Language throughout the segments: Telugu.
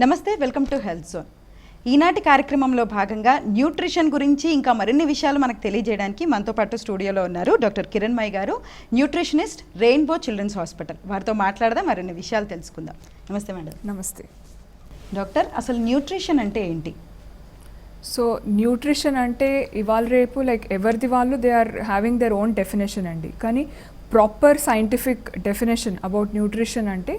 నమస్తే వెల్కమ్ టు హెల్త్ జోన్ ఈనాటి కార్యక్రమంలో భాగంగా న్యూట్రిషన్ గురించి ఇంకా మరిన్ని విషయాలు మనకు తెలియజేయడానికి మనతో పాటు స్టూడియోలో ఉన్నారు డాక్టర్ కిరణ్ మై గారు న్యూట్రిషనిస్ట్ రెయిన్బో చిల్డ్రన్స్ హాస్పిటల్ వారితో మాట్లాడదాం మరిన్ని విషయాలు తెలుసుకుందాం నమస్తే మేడం నమస్తే డాక్టర్ అసలు న్యూట్రిషన్ అంటే ఏంటి సో న్యూట్రిషన్ అంటే ఇవాళ రేపు లైక్ ఎవరిది వాళ్ళు they are having their own definition అండి కానీ proper scientific definition about nutrition అంటే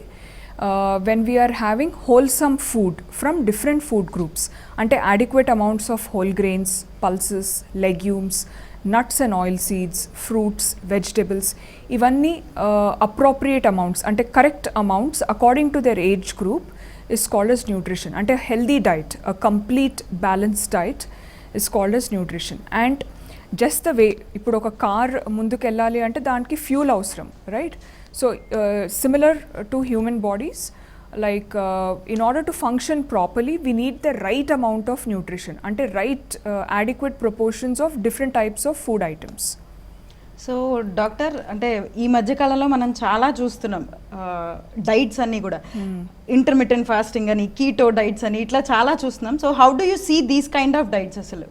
uh, when we are having wholesome food from different food groups and adequate amounts of whole grains, pulses, legumes, nuts and oil seeds, fruits, vegetables, ivanni uh, appropriate amounts and correct amounts according to their age group is called as nutrition. a healthy diet, a complete balanced diet is called as nutrition. And just the way ఇప్పుడు ఒక కార్ ముందుకెళ్ళాలి అంటే దానికి ఫ్యూల్ అవసరం right so similar to human bodies like in order to function properly we need the right amount of nutrition అంటే right adequate proportions of different types of food items so doctor అంటే ఈ మధ్యకాలంలో మనం చాలా చూస్తున్నాం డైట్స్ uh, అన్నీ కూడా ఇంటర్మీడియట్ hmm. ఫాస్టింగ్ అని కీటో డైట్స్ అని ఇట్లా చాలా చూస్తున్నాం so how do you see these kind of diets అసలు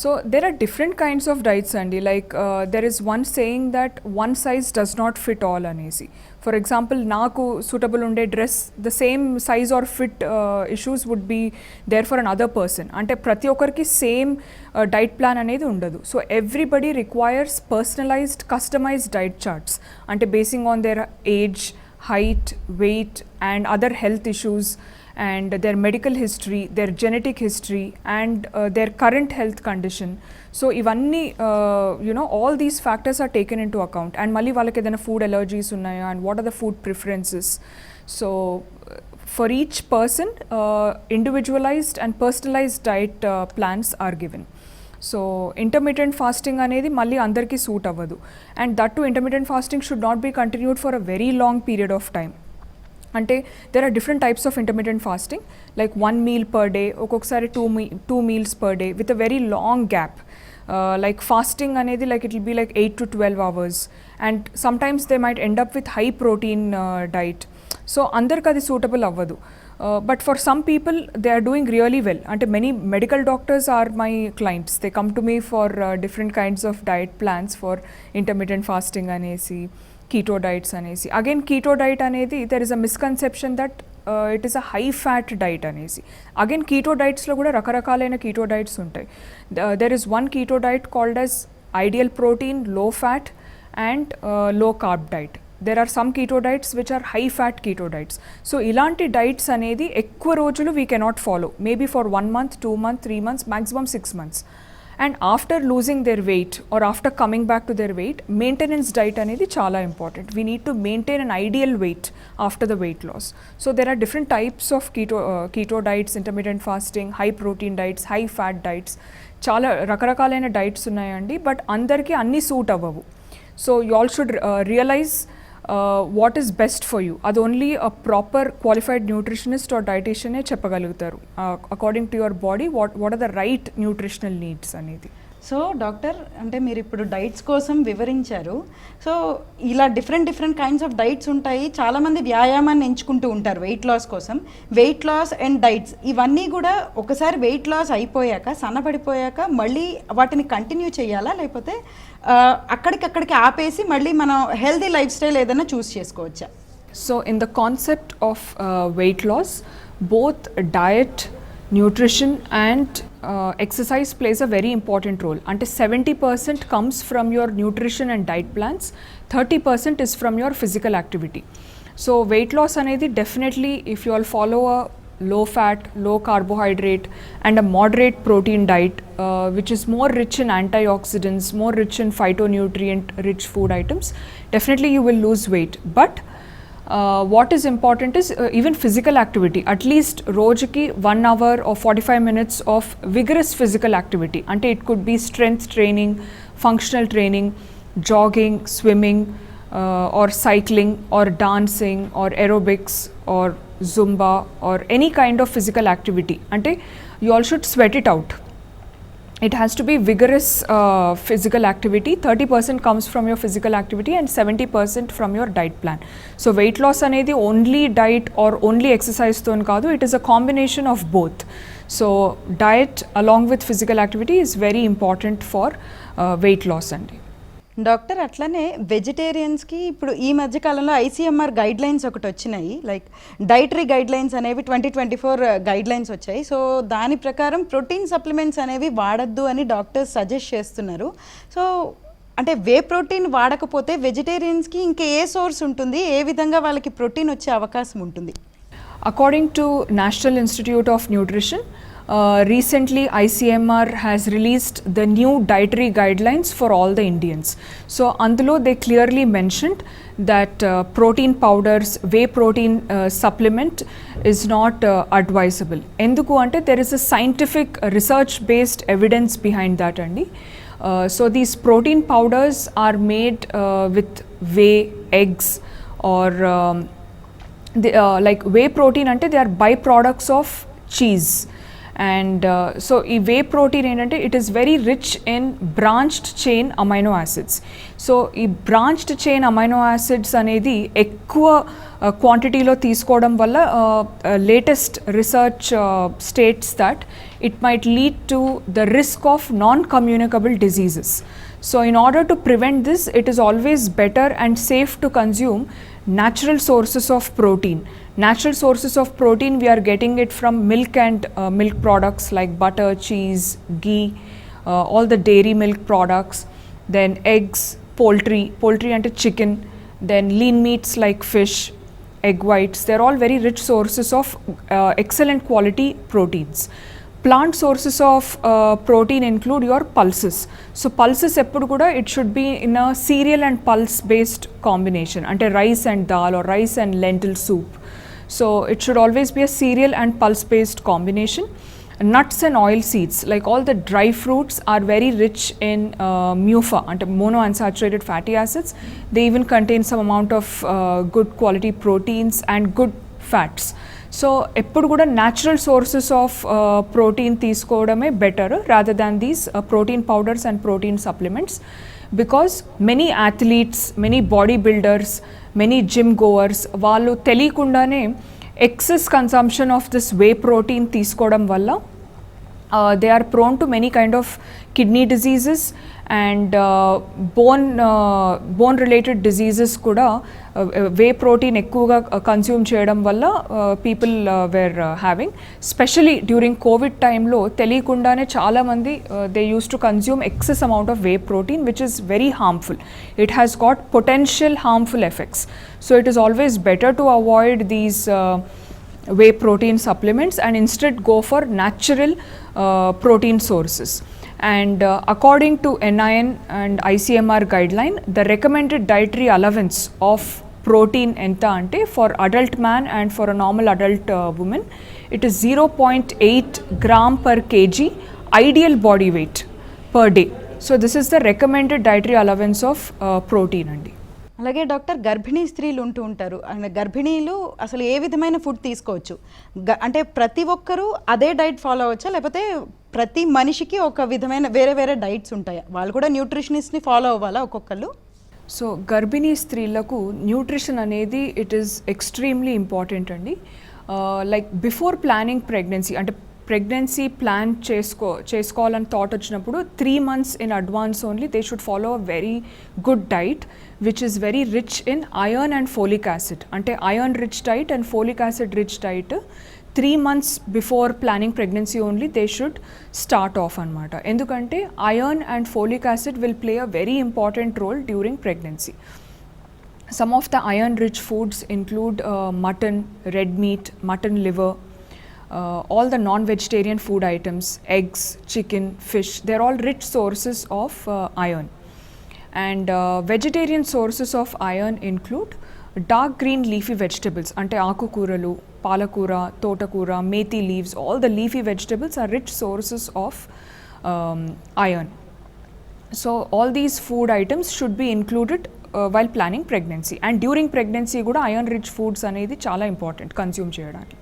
so there are different kinds of diets అండి like there is one saying that one size does not fit all అనేసి ఫర్ ఎగ్జాంపుల్ నాకు సూటబుల్ ఉండే dress the same size or fit issues would be there for another person అంటే ప్రతి ఒక్కరికి సేమ్ డైట్ ప్లాన్ అనేది ఉండదు so everybody requires personalised customised diet charts అంటే basing on their age height, weight, and other health issues, and their medical history, their genetic history, and uh, their current health condition. So ఇవన్నీ you know all these factors are taken into account and మళ్ళీ వాళ్ళకి ఏదైనా ఫుడ్ ఎలర్జీస్ ఉన్నాయా and what are the food preferences so for each person individualised and personalised diet plans are given so intermediate fasting అనేది మళ్ళీ అందరికీ సూట్ అవ్వదు and that too intermediate fasting should not be continued for a very long period of time అంటే there are different types of intermediate fasting like one meal per day ఒక్కొక్కసారి two me two meals per day with a very long gap like fasting అనేది like it will be like eight to twelve hours and sometimes they might end up with high protein diet so అందరికి అది సూటబుల్ అవ్వదు but for some people they are doing really well అంటే many medical doctors are my clients they come to me for different kinds of diet plans for intermediate fasting అనేసి కీటో డైట్స్ అనేసి అగైన్ కీటో డైట్ అనేది there is a misconception that it is a high fat diet అనేసి అగైన్ కీటో డైట్స్లో కూడా రకరకాలైన కీటో డైట్స్ ఉంటాయి there is one keto diet called as ideal protein low fat and low carb diet there are some keto diets which are high fat keto diets so ఇలాంటి డైట్స్ అనేది ఎక్కువ రోజులు we cannot follow maybe for one month two month three months maximum six months and after losing their weight or after coming back to their weight maintenance diet అనేది చాలా important we need to maintain an ideal weight after the weight loss so there are different types of keto keto diets intermediate fasting high protein diets high fat diets చాలా రకరకాలైన డైట్స్ ఉన్నాయండి బట్ అందరికీ అన్నీ సూట్ అవ్వవు so you all should realise what is best for you అది only a proper qualified nutritionist or డైటీషియనే చెప్పగలుగుతారు according to your body what what are the right nutritional needs అనేది సో డాక్టర్ అంటే మీరు ఇప్పుడు డైట్స్ కోసం వివరించారు సో ఇలా different different kinds of diets ఉంటాయి చాలామంది వ్యాయామాన్ని ఎంచుకుంటూ ఉంటారు వెయిట్ లాస్ కోసం వెయిట్ లాస్ అండ్ డైట్స్ ఇవన్నీ కూడా ఒకసారి వెయిట్ లాస్ అయిపోయాక సన్నపడిపోయాక మళ్ళీ వాటిని కంటిన్యూ చేయాలా లేకపోతే అక్కడికక్కడికి ఆపేసి మళ్ళీ మనం హెల్దీ లైఫ్ స్టైల్ ఏదైనా చూస్ చేసుకోవచ్చా so in the concept of weight loss both diet nutrition, and uh, exercise plays a very important role. Until 70% comes from your nutrition and diet plans, 30% is from your physical activity. So, weight loss అనేది definitely if you all follow a low fat, low carbohydrate, and a moderate protein diet, uh, which is more rich in antioxidants, more rich in phytonutrient rich food items, definitely you will lose weight. But uh, what is important is uh, even physical activity at least రోజుకి one hour or 45 minutes of vigorous physical activity అంటే it could be strength training functional training jogging swimming uh, or cycling or dancing or aerobics or zumba or any kind of physical activity అంటే you all should sweat it out it has to be vigorous uh, physical activity 30% comes from your physical activity and 70% from your diet plan so weight loss anedi only diet or only exercise to kadu it is a combination of both so diet along with physical activity is very important for uh, weight loss andi doctor అట్లనే వెజిటేరియన్స్కి ఇప్పుడు ఈ మధ్యకాలంలో ఐసీఎంఆర్ గైడ్ లైన్స్ ఒకటి వచ్చినాయి లైక్ డైటరీ గైడ్ లైన్స్ అనేవి twenty twenty four guidelines వచ్చాయి సో దాని ప్రకారం ప్రోటీన్ సప్లిమెంట్స్ అనేవి వాడద్దు అని డాక్టర్స్ సజెస్ట్ చేస్తున్నారు సో అంటే వే ప్రోటీన్ వాడకపోతే వెజిటేరియన్స్కి ఇంకా ఏ సోర్స్ ఉంటుంది ఏ విధంగా వాళ్ళకి ప్రోటీన్ వచ్చే అవకాశం ఉంటుంది according to National Institute of Nutrition Uh, recently ICMR has released the new dietary guidelines for all the Indians. So Andulo they clearly mentioned that uh, protein powders, whey protein uh, supplement is not uh, advisable. Enduku ante there is a scientific uh, research based evidence behind that andi. so these protein powders are made with whey, eggs or um, the, like whey protein ante they are byproducts of cheese. And so ఈ వే ప్రోటీన్ ఏంటంటే it is very rich in branched chain amino acids so ఈ బ్రాంచ్డ్ చైన్ అమైనో యాసిడ్స్ అనేది ఎక్కువ క్వాంటిటీలో తీసుకోవడం వల్ల latest research states that it might lead to the risk of non communicable diseases So, in order to prevent this, it is always better and safe to consume natural sources of protein. Natural sources of protein, we are getting it from milk and uh, milk products like butter, cheese, ghee, uh, all the dairy milk products, then eggs, poultry, poultry and chicken, then lean meats like fish, egg whites. They're all very rich sources of uh, excellent quality proteins plant sources of protein include your pulses so pulses ఎప్పుడు కూడా it should be in a cereal and pulse based combination అంటే rice and dal or rice and lentil soup so it should always be a cereal and pulse based combination nuts and oil seeds like all the dry fruits are very rich in uh, mufa and monounsaturated fatty acids they even contain some amount of uh, good quality proteins and good fats so ఎప్పుడు కూడా న్యాచురల్ సోర్సెస్ ఆఫ్ ప్రోటీన్ తీసుకోవడమే better rather than these protein powders and protein supplements because many athletes many body builders many gym goers వాళ్ళు తెలియకుండానే excess consumption of this whey protein తీసుకోవడం వల్ల uh, they are prone to many kind of kidney diseases and uh, bone uh, bone related diseases కూడా వే ప్రోటీన్ ఎక్కువగా కన్స్యూమ్ చేయడం వల్ల people were having specially during COVID టైంలో తెలియకుండానే చాలామంది they used to consume excess amount of whey protein which is very harmful it has got potential harmful effects so it is always better to avoid these whey protein supplements and instead go for natural uh, protein sources. and uh, according to NIN and ICMR guideline, the recommended dietary allowance of protein enta ante for adult man and for a normal adult uh, woman, it is 0.8 gram per kg ideal body weight per day. So this is the recommended dietary allowance of uh, protein andi. అలాగే డాక్టర్ గర్భిణీ స్త్రీలు ఉంటూ ఉంటారు గర్భిణీలు అసలు ఏ విధమైన ఫుడ్ తీసుకోవచ్చు అంటే ప్రతి ఒక్కరూ అదే డైట్ ఫాలో అవచ్చా లేకపోతే ప్రతి మనిషికి ఒక విధమైన వేరే వేరే డైట్స్ ఉంటాయా వాళ్ళు కూడా న్యూట్రిషనిస్ట్ని ఫాలో అవ్వాలా ఒక్కొక్కళ్ళు సో గర్భిణీ స్త్రీలకు న్యూట్రిషన్ అనేది ఇట్ ఈస్ ఎక్స్ట్రీమ్లీ ఇంపార్టెంట్ అండి లైక్ బిఫోర్ ప్లానింగ్ ప్రెగ్నెన్సీ అంటే ప్రెగ్నెన్సీ ప్లాన్ చేసుకో చేసుకోవాలని థాట్ వచ్చినప్పుడు three months in advance only they should follow a very good diet Which is very rich in iron and folic acid అంటే iron rich diet and folic acid rich diet three months before planning pregnancy only they should start off అనమాట ఎందుకంటే iron and folic acid will play a very important role during pregnancy some of the iron rich foods include uh, mutton, red meat, mutton liver, uh, all the non vegetarian food items, eggs, chicken, fish. They're all rich sources of uh, iron. And uh, vegetarian sources of iron include dark green leafy vegetables అంటే ఆకుకూరలు పాలకూర తోటకూర methi leaves all the leafy vegetables are rich sources of iron. So all these food items should be included uh, while planning pregnancy and during pregnancy కూడా iron rich foods అనేది చాలా ఇంపార్టెంట్ కన్స్యూమ్ చేయడానికి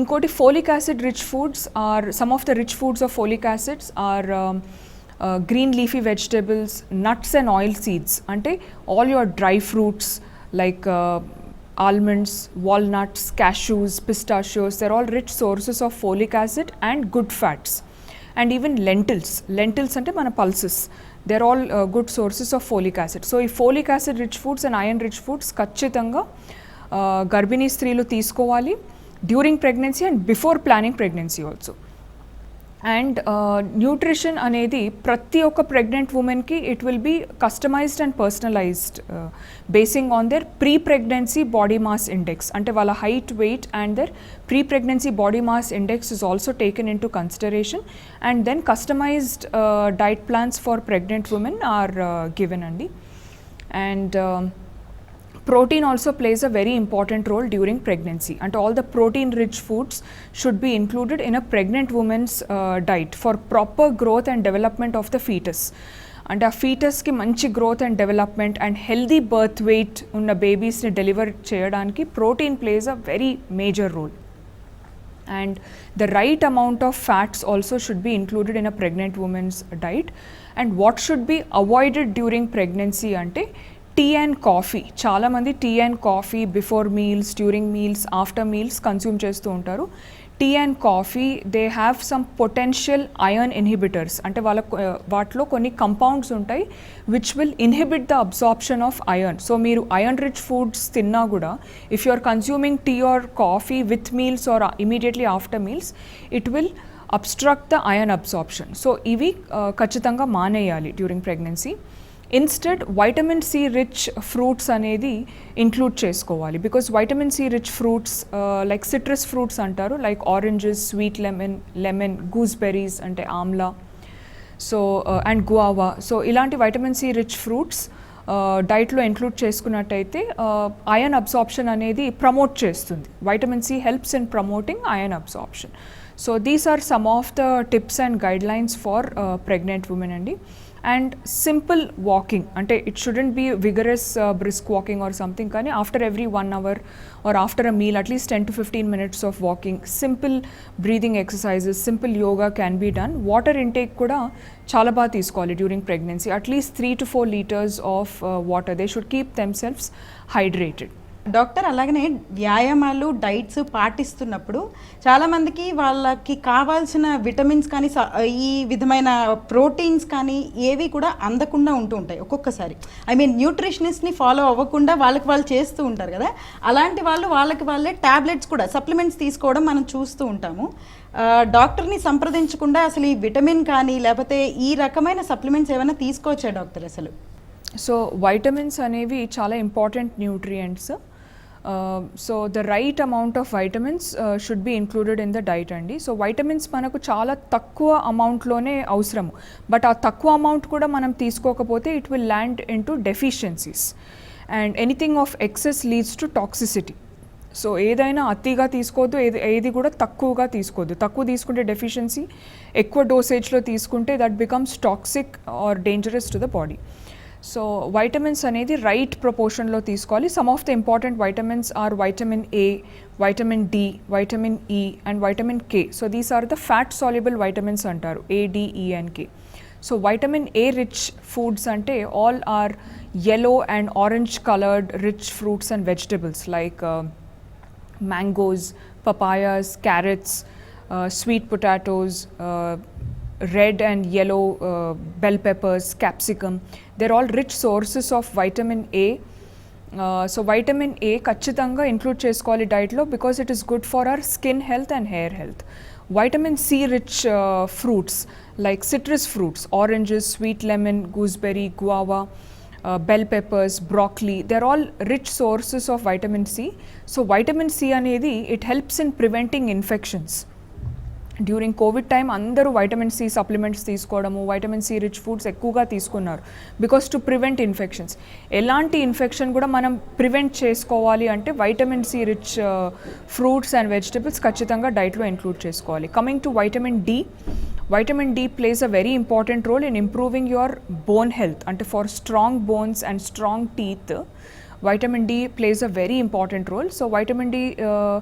ఇంకోటి folic acid rich foods are some of the rich foods of folic acids are green leafy vegetables nuts and oil seeds అంటే all your dry fruits like almonds walnuts cashews pistachios they're all rich sources of folic acid and good fats and even lentils lentils అంటే మన pulses they're all good sources of folic acid so ఈ folic acid rich foods and iron rich foods ఖచ్చితంగా uh, గర్భిణీ స్త్రీలు తీసుకోవాలి during pregnancy and before planning pregnancy also and nutrition uh, అనేది ప్రతి ఒక్క ప్రెగ్నెంట్ ఉమెన్కి it will be customized and personalized basing on their pre pregnancy body mass index అంటే వాళ్ళ height weight and their pre pregnancy body mass index is also taken into consideration and then customized diet plans for pregnant women are given అండి and protein also plays a very important role during pregnancy and all the protein rich foods should be included in a pregnant woman's uh, diet for proper growth and development of the fetus అంటే ఆ ఫీటస్కి మంచి growth and development and healthy birth weight ఉన్న బేబీస్ని డెలివర్ చేయడానికి protein plays a very major role and the right amount of fats also should be included in a pregnant woman's diet and what should be avoided during pregnancy ante tea and coffee చాలామంది tea and coffee before meals during meals after meals consume చేస్తూ ఉంటారు tea and coffee they have some potential iron inhibitors అంటే వాళ్ళ వాటిలో కొన్ని కంపౌండ్స్ ఉంటాయి which will inhibit the absorption of iron so మీరు అయర్న్ రిచ్ ఫుడ్స్ తిన్నా కూడా if you are consuming tea or coffee with meals or immediately after meals it will obstruct the iron absorption so ఇవి uh, ఖచ్చితంగా మానేయాలి during pregnancy instead vitamin C rich fruits అనేది ఇంక్లూడ్ చేసుకోవాలి because vitamin C rich fruits like citrus fruits అంటారు like oranges sweet lemon lemon gooseberries అంటే amla so and guava so ఇలాంటి వైటమిన్ సి రిచ్ ఫ్రూట్స్ డైట్లో ఇంక్లూడ్ చేసుకున్నట్టయితే ఐరన్ uh, అబ్సార్ప్షన్ అనేది ప్రమోట్ చేస్తుంది vitamin C helps in promoting iron absorption so these are some of the tips and guidelines for pregnant women అండి అండ్ సింపుల్ వాకింగ్ అంటే it shouldn't be vigorous brisk walking or something కానీ after every one hour or after a meal at least ten to fifteen minutes of walking simple breathing exercises simple yoga can be done water intake కూడా చాలా బాగా తీసుకోవాలి during pregnancy at least three to four litres of water they should keep themselves hydrated doctor అలాగనే వ్యాయామాలు డైట్స్ పాటిస్తున్నప్పుడు చాలామందికి వాళ్ళకి కావాల్సిన విటమిన్స్ కానీ ఈ విధమైన ప్రోటీన్స్ కానీ ఏవి కూడా అందకుండా ఉంటూ ఉంటాయి ఒక్కొక్కసారి ఐ మీన్ న్యూట్రిషనిస్ట్ని ఫాలో అవ్వకుండా వాళ్ళకి వాళ్ళు చేస్తూ ఉంటారు కదా అలాంటి వాళ్ళు వాళ్ళకి వాళ్ళే ట్యాబ్లెట్స్ కూడా సప్లిమెంట్స్ తీసుకోవడం మనం చూస్తూ ఉంటాము డాక్టర్ని సంప్రదించకుండా అసలు ఈ విటమిన్ కానీ లేకపోతే ఈ రకమైన సప్లిమెంట్స్ ఏమైనా తీసుకోవచ్చా డాక్టర్ అసలు సో వైటమిన్స్ అనేవి చాలా important nutrients so the right amount of vitamins should be included in the diet అండి సో వైటమిన్స్ మనకు చాలా తక్కువ అమౌంట్లోనే అవసరము బట్ ఆ తక్కువ అమౌంట్ కూడా మనం తీసుకోకపోతే it will land in to deficiencies and anything of excess leads to toxicity so ఏదైనా అతిగా తీసుకోవద్దు ఏది ఏది కూడా తక్కువగా తీసుకోవద్దు తక్కువ తీసుకుంటే డెఫిషియన్సీ ఎక్కువ డోసేజ్లో తీసుకుంటే that becomes toxic or dangerous to the body so vitamins అనేది రైట్ ప్రపోర్షన్లో తీసుకోవాలి some of the important vitamins are vitamin A vitamin D vitamin E and vitamin K so these are the fat soluble vitamins అంటారు A D E and K so vitamin A rich foods అంటే all are yellow and orange colored rich fruits and vegetables like uh, mangoes, papayas, carrots, uh, sweet potatoes, uh, red and yellow uh, bell peppers, capsicum. They're all rich sources of vitamin A. So vitamin A ఖచ్చితంగా ఇంక్లూడ్ చేసుకోవాలి డైట్లో because it is good for our skin health and hair health vitamin C rich fruits like citrus fruits oranges sweet lemon gooseberry guava uh, bell peppers, broccoli, they're all rich sources of vitamin C. So, vitamin C అనేది it helps in preventing infections. During COVID time అందరూ వైటమిన్ సి సప్లిమెంట్స్ తీసుకోవడము వైటమిన్ సి రిచ్ ఫుడ్స్ ఎక్కువగా తీసుకున్నారు బికాస్ టు ప్రివెంట్ ఇన్ఫెక్షన్స్ ఎలాంటి ఇన్ఫెక్షన్ కూడా మనం ప్రివెంట్ చేసుకోవాలి అంటే vitamin C rich fruits and vegetables ఖచ్చితంగా డైట్లో ఇంక్లూడ్ చేసుకోవాలి coming to vitamin D vitamin D plays a very important role in improving your bone health అంటే for strong bones and strong teeth vitamin D plays a very important role. So vitamin D, uh,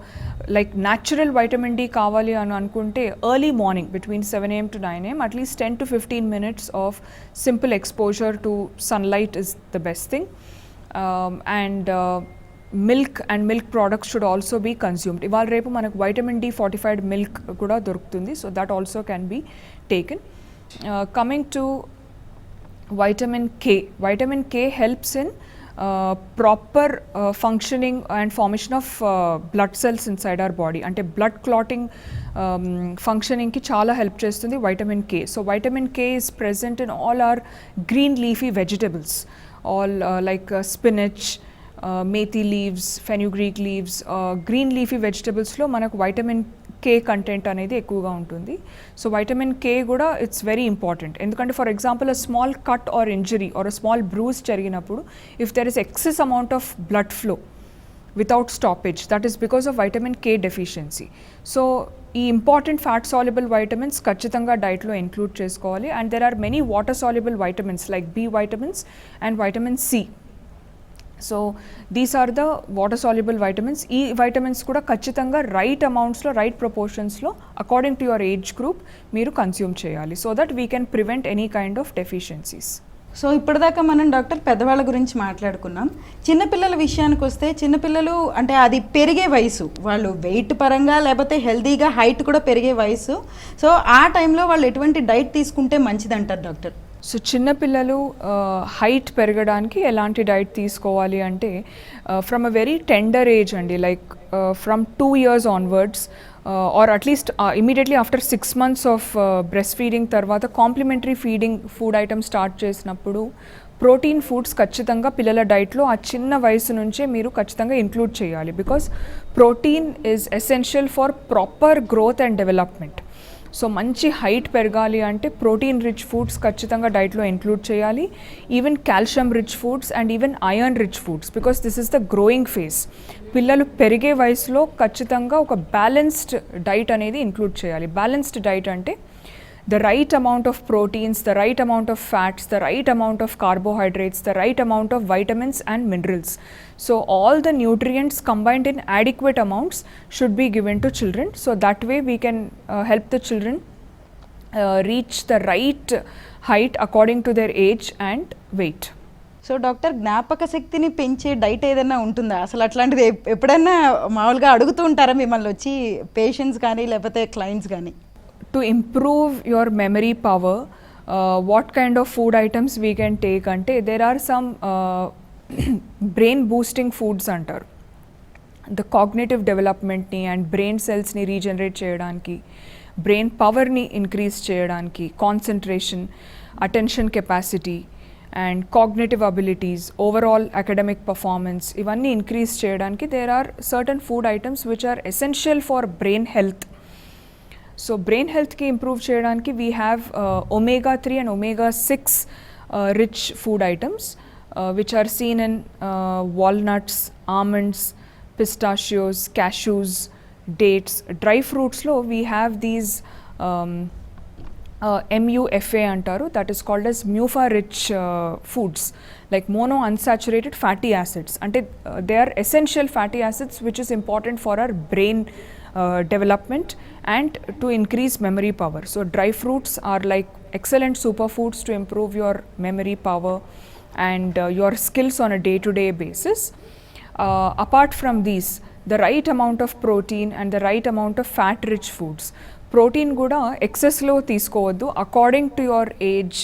like natural vitamin D kavali అని అనుకుంటే early morning between 7 a.m. to 9 a.m. at least 10 to 15 minutes of simple exposure to sunlight is the best thing. Um, and uh, milk and milk products should also be consumed ఇవాళ రేపు మనకు వైటమిన్ డి ఫార్టిఫైడ్ మిల్క్ కూడా దొరుకుతుంది so that also can be taken coming to vitamin K vitamin K helps in proper functioning and formation of blood cells inside our body అంటే బ్లడ్ క్లాటింగ్ ఫంక్షనింగ్కి చాలా హెల్ప్ చేస్తుంది vitamin K so vitamin K is present in all are green leafy vegetables all like spinach methi leaves Greek leaves green leafy వెజిటబుల్స్లో మనకు వైటమిన్ కే కంటెంట్ అనేది ఎక్కువగా ఉంటుంది సో వైటమిన్ కే కూడా ఇట్స్ వెరీ ఇంపార్టెంట్ ఎందుకంటే for example a small cut or injury or a small bruise జరిగినప్పుడు if there is excess amount of blood flow without stoppage that is because of vitamin K deficiency so ఈ ఇంపార్టెంట్ ఫ్యాట్ సాల్యుబుల్ వైటమిన్స్ ఖచ్చితంగా డైట్లో ఇంక్లూడ్ చేసుకోవాలి and there are many water soluble vitamins like B vitamins and vitamin C so these are the water soluble vitamins ఈ వైటమిన్స్ కూడా ఖచ్చితంగా రైట్ అమౌంట్స్లో right ప్రపోర్షన్స్లో according to your age group మీరు కన్స్యూమ్ చేయాలి so that we can prevent any kind of deficiencies so ఇప్పటిదాకా మనం డాక్టర్ పెద్దవాళ్ళ గురించి మాట్లాడుకున్నాం చిన్నపిల్లల విషయానికి వస్తే చిన్నపిల్లలు అంటే అది పెరిగే వయసు వాళ్ళు వెయిట్ పరంగా లేకపోతే హెల్దీగా హైట్ కూడా పెరిగే వయసు సో ఆ టైంలో వాళ్ళు ఎటువంటి డైట్ తీసుకుంటే మంచిదంటారు డాక్టర్ సో చిన్నపిల్లలు హైట్ పెరగడానికి ఎలాంటి డైట్ తీసుకోవాలి అంటే from a very tender age అండి like from two years onwards or at least immediately after six months of breast feeding తర్వాత complementary feeding food item start చేసినప్పుడు ప్రోటీన్ ఫుడ్స్ ఖచ్చితంగా పిల్లల డైట్లో ఆ చిన్న వయసు నుంచే మీరు ఖచ్చితంగా ఇంక్లూడ్ చేయాలి because protein is essential for proper growth and development so మంచి హైట్ పెరగాలి అంటే ప్రోటీన్ రిచ్ ఫుడ్స్ ఖచ్చితంగా డైట్లో ఇంక్లూడ్ చేయాలి even calcium rich foods and even iron rich foods because this is the growing phase పిల్లలు పెరిగే వయసులో ఖచ్చితంగా ఒక బ్యాలెన్స్డ్ డైట్ అనేది ఇంక్లూడ్ చేయాలి బ్యాలెన్స్డ్ డైట్ అంటే the right amount of proteins, the right amount of fats, the right amount of carbohydrates, the right amount of vitamins and minerals. So, all the nutrients combined in adequate amounts should be given to children. So, that way we can uh, help the children uh, reach the right height according to their age and weight. So doctor జ్ఞాపక శక్తిని పెంచే డైట్ ఏదైనా ఉంటుందా అసలు అట్లాంటిది ఎప్పుడైనా మామూలుగా అడుగుతూ ఉంటారా మిమ్మల్ని వచ్చి పేషెంట్స్ కానీ లేకపోతే క్లయింట్స్ కానీ to improve your memory power uh, what kind of food items we can take ante there are some uh, brain boosting foods అంటారు the cognitive డెవలప్మెంట్ని and brain సెల్స్ని regenerate చేయడానికి బ్రెయిన్ పవర్ని ఇంక్రీజ్ చేయడానికి concentration attention capacity and cognitive abilities overall academic performance ఇవన్నీ ఇంక్రీజ్ చేయడానికి there are certain food items which are essential for brain health so brain హెల్త్కి ఇంప్రూవ్ చేయడానికి we have omega three and omega six rich food items which are seen in walnuts almonds pistachios cashews dates dry ఫ్రూట్స్లో we have these ఎంయూఎఫ్ఏ అంటారు that is called as MUFA rich foods like mono unsaturated fatty acids అంటే they are essential fatty acids which is important for our brain development and to increase memory power. So, dry fruits are like excellent superfoods to improve your memory power and uh, your skills on a day to day basis. Uh, apart from these, the right amount of protein and the right amount of fat rich foods. Protein కూడా ఎక్సెస్లో తీసుకోవద్దు according to your age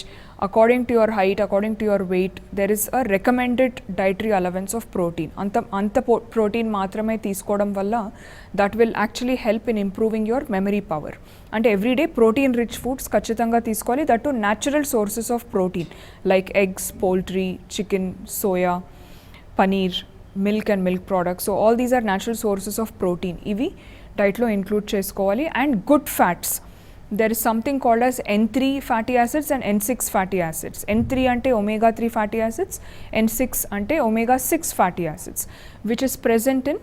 according to your height according to your weight there is a recommended dietary allowance of protein అంత అంత ప్రోటీన్ మాత్రమే తీసుకోవడం వల్ల that will actually help in improving your memory power అంటే ఎవ్రీడే ప్రోటీన్ రిచ్ ఫుడ్స్ ఖచ్చితంగా తీసుకోవాలి that to natural sources of protein like eggs poultry chicken soya paneer milk and milk products so all these are natural sources of protein ఇవి డైట్లో ఇంక్లూడ్ చేసుకోవాలి and good fats there is something called as N3 fatty acids and N6 fatty acids. N3 ante omega 3 fatty acids, N6 ante omega 6 fatty acids, which is present in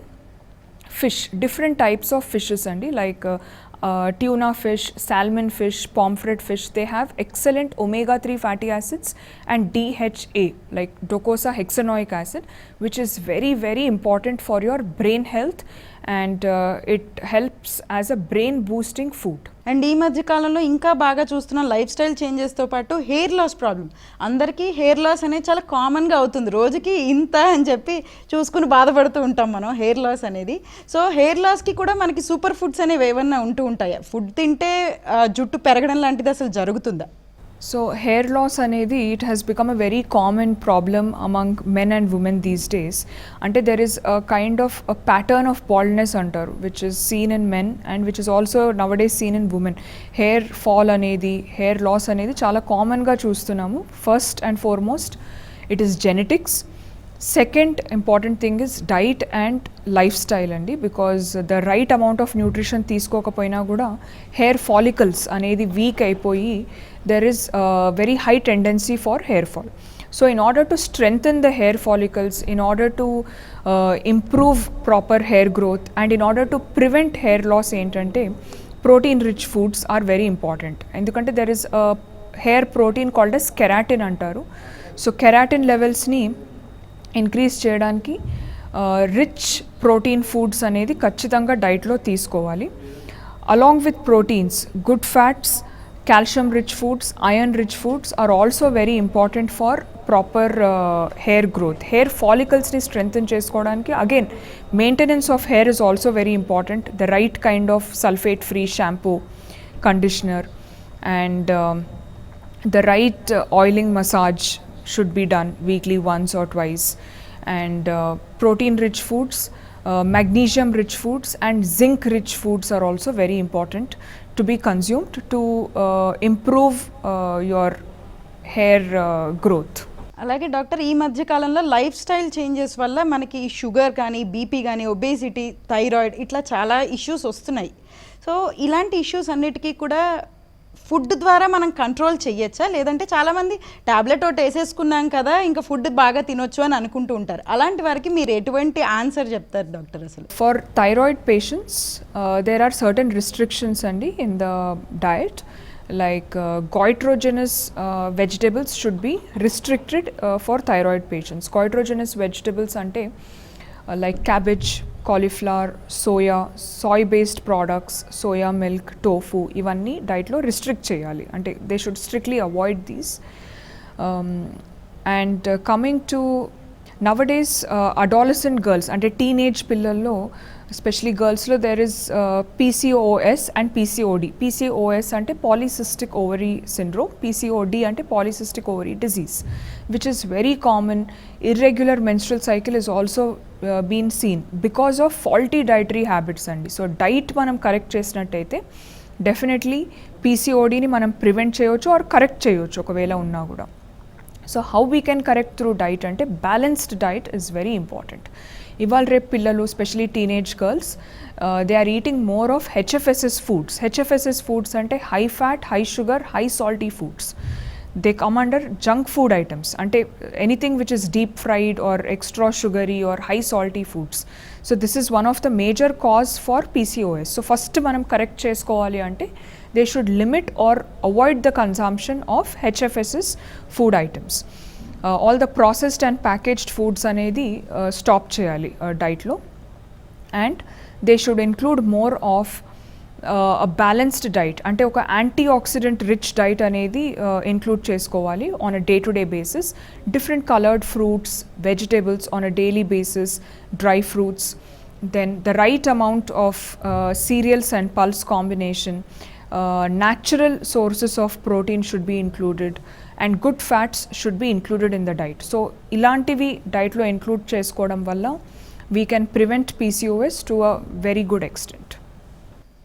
fish, different types of fishes and like uh, uh, tuna fish, salmon fish, pomfret fish, they have excellent omega 3 fatty acids and DHA like docosa hexanoic acid, which is very, very important for your brain health and it helps as a brain boosting food and ఈ మధ్య కాలంలో ఇంకా బాగా చూస్తున్న లైఫ్ స్టైల్ చేంజెస్తో పాటు హెయిర్ లాస్ ప్రాబ్లం అందరికీ హెయిర్ లాస్ అనేది చాలా కామన్గా అవుతుంది రోజుకి ఇంత అని చెప్పి చూసుకుని బాధపడుతూ ఉంటాం మనం హెయిర్ లాస్ అనేది సో హెయిర్ లాస్కి కూడా మనకి సూపర్ ఫుడ్స్ అనేవి ఏమన్నా ఉంటూ ఉంటాయా ఫుడ్ తింటే జుట్టు పెరగడం లాంటిది అసలు జరుగుతుందా సో హెయిర్ లాస్ అనేది it has become a very common problem among men and women these days అంటే there is a kind of a pattern of baldness అంటారు which is seen in men and which is also days seen in women hair fall అనేది హెయిర్ లాస్ అనేది చాలా కామన్గా చూస్తున్నాము first and foremost it is genetics second important thing is diet and lifestyle అండి because the right amount of nutrition తీసుకోకపోయినా కూడా హెయిర్ ఫాలికల్స్ అనేది వీక్ అయిపోయి there is very high tendency for hair fall so in order to strengthen the hair follicles in order to improve proper hair growth and in order to prevent hair loss ఏంటంటే protein rich foods are very important ఎందుకంటే there is hair protein called as keratin అంటారు సో కెరాటిన్ లెవెల్స్ని ఇంక్రీజ్ చేయడానికి రిచ్ ప్రోటీన్ ఫుడ్స్ అనేది ఖచ్చితంగా డైట్లో తీసుకోవాలి along with proteins good fats calcium rich foods iron rich foods are also very important for proper hair growth hair ఫాలికల్స్ని strengthen చేసుకోవడానికి again maintenance of hair is also very important the right kind of sulphate free shampoo conditioner and the right oiling massage should be done weekly once or twice and uh, protein rich foods uh, magnesium rich foods and zinc rich foods are also very important to be consumed to uh, improve uh, your hair uh, growth అలాగే డాక్టర్ ఈ మధ్య కాలంలో లైఫ్ స్టైల్ చేంజెస్ వల్ల మనకి షుగర్ కానీ బీపీ కానీ ఒబేసిటీ థైరాయిడ్ ఇట్లా చాలా ఇష్యూస్ వస్తున్నాయి సో ఇలాంటి ఇష్యూస్ అన్నిటికీ కూడా ఫుడ్ ద్వారా మనం కంట్రోల్ చెయ్యొచ్చా లేదంటే చాలామంది ట్యాబ్లెట్ ఒకటి వేసేసుకున్నాం కదా ఇంకా ఫుడ్ బాగా తినొచ్చు అని అనుకుంటూ ఉంటారు అలాంటి వారికి మీరు ఎటువంటి ఆన్సర్ చెప్తారు డాక్టర్ అసలు for thyroid patients there are certain restrictions అండి in the diet like uh, vegetables should be restricted for thyroid patients for vegetables అంటే like uh, cabbage cauliflower soya soy based products soya milk tofu ఇవన్నీ డైట్లో రిస్ట్రిక్ట్ చేయాలి అంటే they should strictly avoid these and coming to nowadays adolescent girls అంటే టీనేజ్ పిల్లల్లో especially గర్ల్స్లో there is PCOS and PCOD PCOS అంటే పాలిసిస్టిక్ ఓవరీ సిండ్రోమ్ పీసీఓడి అంటే polycystic ovary disease which is very common irregular menstrual cycle is also been seen because of faulty dietary habits అండి సో డైట్ మనం కరెక్ట్ చేసినట్టయితే డెఫినెట్లీ పీసీఓడిని మనం ప్రివెంట్ చేయవచ్చు ఆర్ కరెక్ట్ చేయవచ్చు ఒకవేళ ఉన్నా కూడా so how we can correct through diet అంటే balanced diet is very important ఇవాళ రేపు పిల్లలు specially teenage girls they are eating more of HFSS foods HFSS foods అంటే high fat high sugar high salty foods they come under junk food items అంటే anything which is deep fried or extra sugary or high salty foods so this is one of the major cause for PCOS so first మనం కరెక్ట్ చేసుకోవాలి అంటే they should limit or avoid the consumption of HFSS food items all the processed and packaged foods అనేది స్టాప్ చేయాలి డైట్లో and they should include more of a balanced diet అంటే ఒక యాంటీ ఆక్సిడెంట్ రిచ్ డైట్ అనేది ఇంక్లూడ్ చేసుకోవాలి on a day to day basis different coloured fruits vegetables on a daily basis dry fruits then the right amount of cereals and pulse combination uh, natural sources of protein should be included and good fats should be included in the diet so ఇలాంటివి డైట్లో ఇంక్లూడ్ చేసుకోవడం వల్ల we can prevent PCOS to a very good extent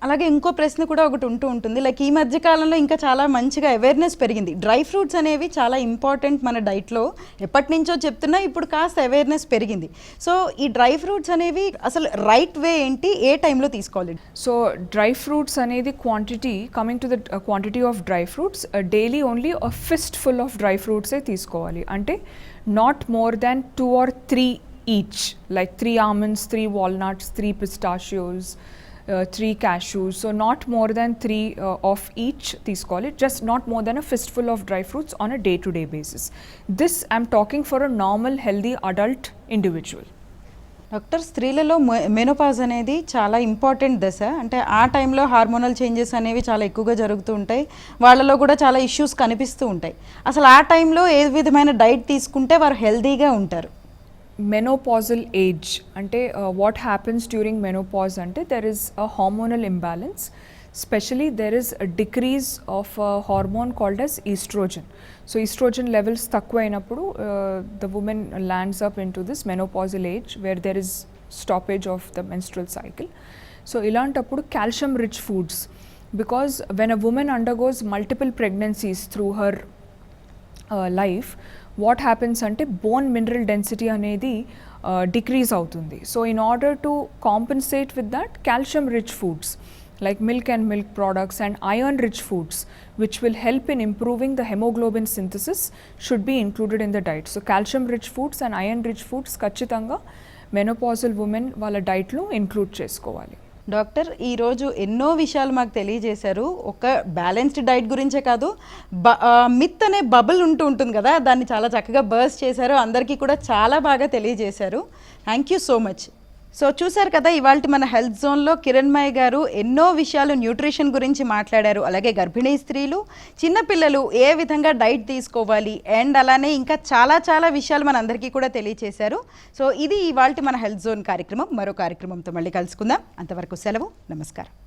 అలాగే ఇంకో ప్రశ్న కూడా ఒకటి ఉంటూ ఉంటుంది లైక్ ఈ మధ్య కాలంలో ఇంకా చాలా మంచిగా అవేర్నెస్ పెరిగింది డ్రై ఫ్రూట్స్ అనేవి చాలా ఇంపార్టెంట్ మన డైట్లో ఎప్పటి నుంచో చెప్తున్నా ఇప్పుడు కాస్త అవేర్నెస్ పెరిగింది సో ఈ డ్రై ఫ్రూట్స్ అనేవి అసలు రైట్ వే ఏంటి ఏ టైంలో తీసుకోవాలి సో డ్రై ఫ్రూట్స్ అనేది quantity coming to the quantity of dry fruits daily only a fist full of dry ఫ్రూట్సే తీసుకోవాలి అంటే not more than two or three each like three almonds three walnuts three pistachios three cashews so not more than three of each తీసుకోవాలి just not more than a full of dry fruits on a day to day basis this I'm talking for a normal healthy adult individual doctor స్త్రీలలో మెనోపాజ్ అనేది చాలా ఇంపార్టెంట్ దశ అంటే ఆ టైంలో హార్మోనల్ చేంజెస్ అనేవి చాలా ఎక్కువగా జరుగుతూ ఉంటాయి వాళ్ళలో కూడా చాలా ఇష్యూస్ కనిపిస్తూ ఉంటాయి అసలు ఆ టైంలో ఏ విధమైన డైట్ తీసుకుంటే వారు హెల్దీగా ఉంటారు మెనోపాజల్ ఏజ్ అంటే వాట్ హ్యాపెన్స్ డ్యూరింగ్ మెనోపాజ్ అంటే there is a hormonal imbalance specially there is a decrease of hormone called as oestrogen so oestrogen levels తక్కువ అయినప్పుడు the women lands up in to this menopausal age where there is stoppage of the menstrual cycle so ఇలాంటప్పుడు calcium rich foods because when a women undergoes multiple pregnancies through her life what happens అంటే బోన్ మినరల్ డెన్సిటీ అనేది డిక్రీజ్ అవుతుంది so in order to compensate with that calcium rich foods like milk and milk products and iron rich foods which will help in improving the haemoglobin synthesis should be included in the diet so calcium rich foods and iron rich foods ఖచ్చితంగా మెనోపాజల్ ఉమెన్ వాళ్ళ డైట్లో ఇంక్లూడ్ చేసుకోవాలి డాక్టర్ ఈరోజు ఎన్నో విషయాలు మాకు తెలియజేశారు ఒక బ్యాలెన్స్డ్ డైట్ గురించే కాదు బ మిత్ అనే బబుల్ ఉంటూ ఉంటుంది కదా దాన్ని చాలా చక్కగా బర్స్ చేశారు అందరికీ కూడా చాలా బాగా తెలియజేశారు thank you so much so చూసారు కదా ఇవాళ మన హెల్త్ జోన్లో కిరణ్మయ్య గారు ఎన్నో విషయాలు న్యూట్రిషన్ గురించి మాట్లాడారు అలాగే గర్భిణీ స్త్రీలు చిన్నపిల్లలు ఏ విధంగా డైట్ తీసుకోవాలి అండ్ అలానే ఇంకా చాలా చాలా విషయాలు అందరికీ కూడా తెలియచేశారు సో ఇది ఇవాళ మన హెల్త్ జోన్ కార్యక్రమం మరో కార్యక్రమంతో మళ్ళీ కలుసుకుందాం అంతవరకు సెలవు నమస్కారం